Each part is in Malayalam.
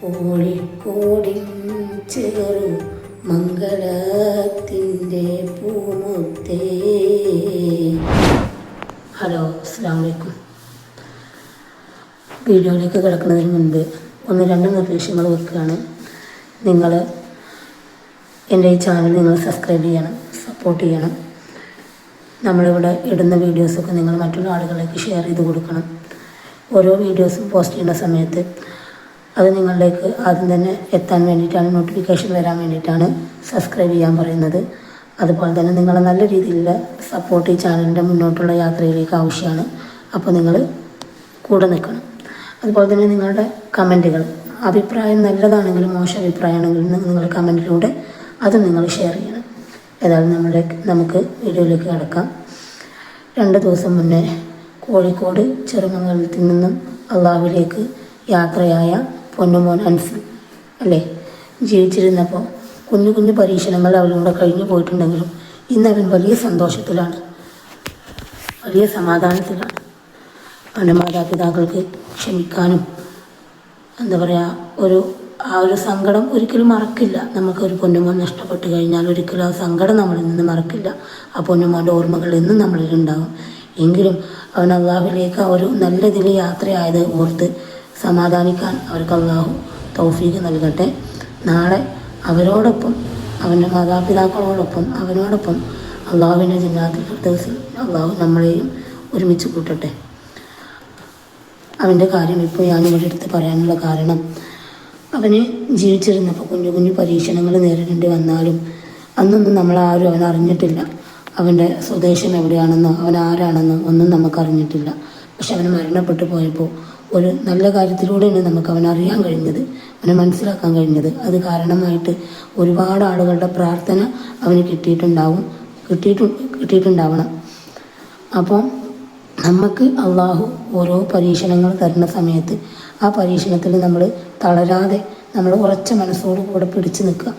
കോഴിക്കോടിൻ ചെറു മംഗളത്തിന്റെ പൂമുത്തേ. ഹലോ അസ്സാം വീഡിയോയിലേക്ക് കിടക്കുന്നതിന് മുൻപ് ഒന്ന് രണ്ട് നിർദ്ദേശങ്ങൾ വെക്കുകയാണ്. നിങ്ങൾ എന്റെ ഈ ചാനൽ നിങ്ങൾ സബ്സ്ക്രൈബ് ചെയ്യണം സപ്പോർട്ട് ചെയ്യണം. നമ്മളിവിടെ ഇടുന്ന വീഡിയോസൊക്കെ നിങ്ങൾ മറ്റുള്ള ആളുകളിലേക്ക് ഷെയർ ചെയ്ത് കൊടുക്കണം. ഓരോ വീഡിയോസും പോസ്റ്റ് ചെയ്യുന്ന സമയത്ത് അത് നിങ്ങളിലേക്ക് ആദ്യം തന്നെ എത്താൻ വേണ്ടിയിട്ടാണ് നോട്ടിഫിക്കേഷൻ വരാൻ വേണ്ടിയിട്ടാണ് സബ്സ്ക്രൈബ് ചെയ്യാൻ പറയുന്നത്. അതുപോലെ തന്നെ നിങ്ങൾ നല്ല രീതിയിലുള്ള സപ്പോർട്ട് ഈ ചാനലിന്റെ മുന്നോട്ടുള്ള യാത്രയിലേക്ക് ആവശ്യമാണ്. അപ്പോൾ നിങ്ങൾ കൂടെ നിൽക്കണം. അതുപോലെ തന്നെ നിങ്ങളുടെ കമന്റുകൾ. അഭിപ്രായം നല്ലതാണെങ്കിലും മോശം അഭിപ്രായമാണെങ്കിലും നിങ്ങൾ കമന്റിലൂടെ അത് നിങ്ങൾ ഷെയർ ചെയ്യണം. ഏതായാലും നമ്മുടെ നമുക്ക് വീഡിയോയിലേക്ക് കിടക്കാം. രണ്ട് ദിവസം മുന്നേ കോഴിക്കോട് ചെറുമംഗലത്തിൽ നിന്നും അള്ളാഹുവിലേക്ക് യാത്രയായ പൊന്നുമോൻ അൻസ് അല്ലേ ജീവിച്ചിരുന്നപ്പോൾ കുഞ്ഞു കുഞ്ഞു പരീക്ഷണങ്ങൾ അവളിലൂടെ കഴിഞ്ഞു പോയിട്ടുണ്ടെങ്കിലും ഇന്ന് അവൻ വലിയ സന്തോഷത്തിലാണ്. വലിയ സമാധാനത്തിലാണ്. അവന്റെ മാതാപിതാക്കൾക്ക് ക്ഷമിക്കാനും എന്താ പറയുക ഒരു ആ ഒരു സങ്കടം ഒരിക്കലും മറക്കില്ല. നമുക്ക് ഒരു പൊന്നുമോൻ നഷ്ടപ്പെട്ട് കഴിഞ്ഞാൽ ഒരിക്കലും ആ സങ്കടം നമ്മളിൽ നിന്ന് മറക്കില്ല. ആ പൊന്നുമോന്റെ ഓർമ്മകൾ എന്നും നമ്മളിൽ ഉണ്ടാകും. എങ്കിലും അവൻ അള്ളാഹുലേക്ക് ആ ഒരു നല്ല ഇതിൽ യാത്രയായത് ഓർത്ത് സമാധാനിക്കാൻ അവർക്ക് അള്ളാഹു തൗഫീഖ് നൽകട്ടെ. നാളെ അവരോടൊപ്പം അവന്റെ മാതാപിതാക്കളോടൊപ്പം അവനോടൊപ്പം അള്ളാഹുവിന്റെ ജിന്നാത്തിൽ ഫിർദൗസിൽ അള്ളാഹു നമ്മളെയും ഒരുമിച്ച് കൂട്ടട്ടെ. അവന്റെ കാര്യം ഇപ്പോൾ ഞാനിവിടെ എടുത്ത് പറയാനുള്ള കാരണം അവന് ജീവിച്ചിരുന്നപ്പോൾ കുഞ്ഞു കുഞ്ഞു പരീക്ഷണങ്ങൾ നേരിടേണ്ടി വന്നാലും അന്നൊന്നും നമ്മളാരും അവൻ അറിഞ്ഞിട്ടില്ല. അവന്റെ സ്വദേശം എവിടെയാണെന്നോ അവൻ ആരാണെന്നോ ഒന്നും നമുക്കറിഞ്ഞിട്ടില്ല പക്ഷെ അവൻ മരണപ്പെട്ടു പോയപ്പോൾ ഒരു നല്ല കാര്യത്തിലൂടെയാണ് നമുക്ക് അവനെ അറിയാൻ കഴിഞ്ഞത് അവനെ മനസ്സിലാക്കാൻ കഴിഞ്ഞത്. അത് കാരണമായിട്ട് ഒരുപാട് ആളുകളുടെ പ്രാർത്ഥന അവന് കിട്ടിയിട്ടുണ്ടാവും കിട്ടിയിട്ടു കിട്ടിയിട്ടുണ്ടാവണം. അപ്പം നമുക്ക് അള്ളാഹു ഓരോ പരീക്ഷണങ്ങൾ തരുന്ന സമയത്ത് ആ പരീക്ഷണത്തിൽ നമ്മൾ തളരാതെ നമ്മൾ ഉറച്ച മനസ്സോട് കൂടെ പിടിച്ചു നിൽക്കുക.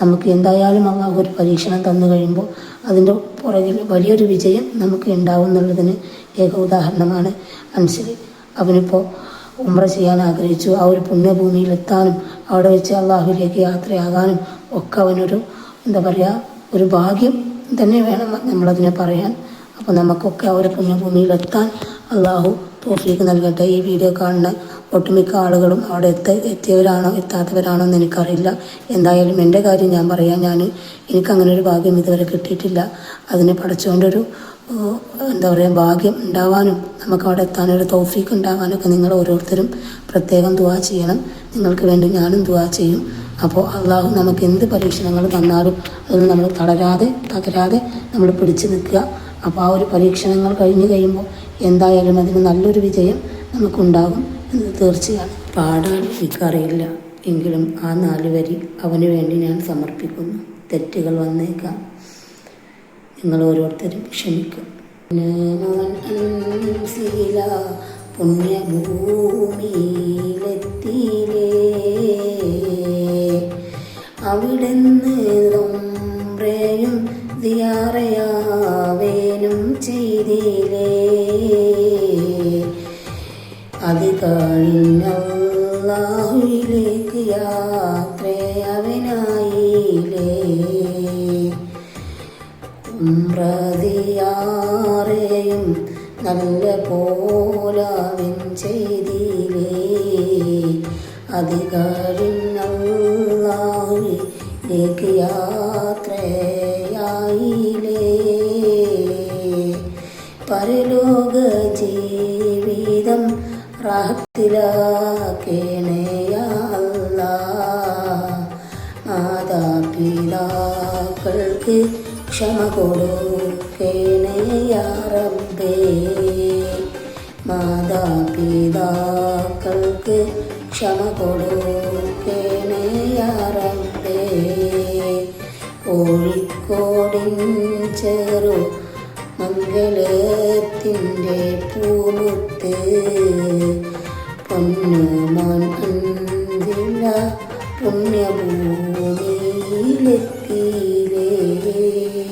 നമുക്ക് എന്തായാലും അള്ളാഹു ഒരു പരീക്ഷണം തന്നു കഴിയുമ്പോൾ അതിന്റെ പുറകിൽ വലിയൊരു വിജയം നമുക്ക് ഉണ്ടാവും എന്നുള്ളതിന് ഏക ഉദാഹരണമാണ് അൻസരി അവനിപ്പോൾ ഉമ്ര ചെയ്യാൻ ആഗ്രഹിച്ചു. ആ ഒരു പുണ്യഭൂമിയിലെത്താനും അവിടെ വെച്ച് അള്ളാഹുലേക്ക് യാത്രയാകാനും ഒക്കെ അവനൊരു എന്താ പറയുക ഒരു ഭാഗ്യം തന്നെ വേണം നമ്മളതിനെ പറയാൻ. അപ്പോൾ നമുക്കൊക്കെ ആ ഒരു പുണ്യഭൂമിയിലെത്താൻ അള്ളാഹു തോഫിലേക്ക് നൽകട്ടെ. ഈ വീഡിയോ കാണുന്ന ഒട്ടുമിക്ക ആളുകളും അവിടെ എത്ത എത്തിയവരാണോ എത്താത്തവരാണോ എന്ന് എനിക്കറിയില്ല. എന്തായാലും എന്റെ കാര്യം ഞാൻ പറയാം. ഞാൻ എനിക്കങ്ങനെ ഒരു ഭാഗ്യം ഇതുവരെ കിട്ടിയിട്ടില്ല. അതിനെ പഠിച്ചുകൊണ്ടൊരു എന്താ പറയുക ഭാഗ്യം ഉണ്ടാവാനും നമുക്ക് അവിടെ എത്താനൊരു തോഫീക്ക് ഉണ്ടാവാനൊക്കെ നിങ്ങൾ ഓരോരുത്തരും പ്രത്യേകം ദുവാ ചെയ്യണം. നിങ്ങൾക്ക് വേണ്ടി ഞാനും ദുവാ ചെയ്യും. അപ്പോൾ അള്ളാഹു നമുക്ക് എന്ത് പരീക്ഷണങ്ങൾ തന്നാലും അതിൽ നമ്മൾ തളരാതെ തകരാതെ നമ്മൾ പിടിച്ചു നിൽക്കുക. അപ്പോൾ ആ ഒരു പരീക്ഷണങ്ങൾ കഴിഞ്ഞു കഴിയുമ്പോൾ എന്തായാലും അതിന് നല്ലൊരു വിജയം നമുക്കുണ്ടാകും എന്ന് തീർച്ചയാണ്. പാടാൻ എനിക്കറിയില്ല. എങ്കിലും ആ നാല് വരി അവന് വേണ്ടി ഞാൻ സമർപ്പിക്കുന്നു. തെറ്റുകൾ വന്നേക്കാം. നിങ്ങൾ ഓരോരുത്തരും ക്ഷമിക്കും. ശീല പുണ്യഭൂമിയിലെത്തിയിലേ അവിടുന്ന് അത് യാത്രയവനായിലേ ഉംറതിയാറേയും നല്ല പോലാവിൻ ചെയ്തിലേ അധികാരിക്ക് യാത്രയായിലേ. പരലോക ജീവിതം റാഹത്തിലാക്കേണയല്ല മാതാപിതാക്കൾക്ക് ക്ഷമ കൊടുക്കേണയാറമ്പേ മാതാപിതാക്കൾക്ക് ക്ഷമ കൊടുക്കേണയാറമ്പേ കോഴിക്കോടിൻ ചെറു മംഗളത്തിന്റെ പൂമുത്ത് പൊന്നുമോൻ അന്തില്ല പുണ്യഭൂമിയിലെത്തിയിലേ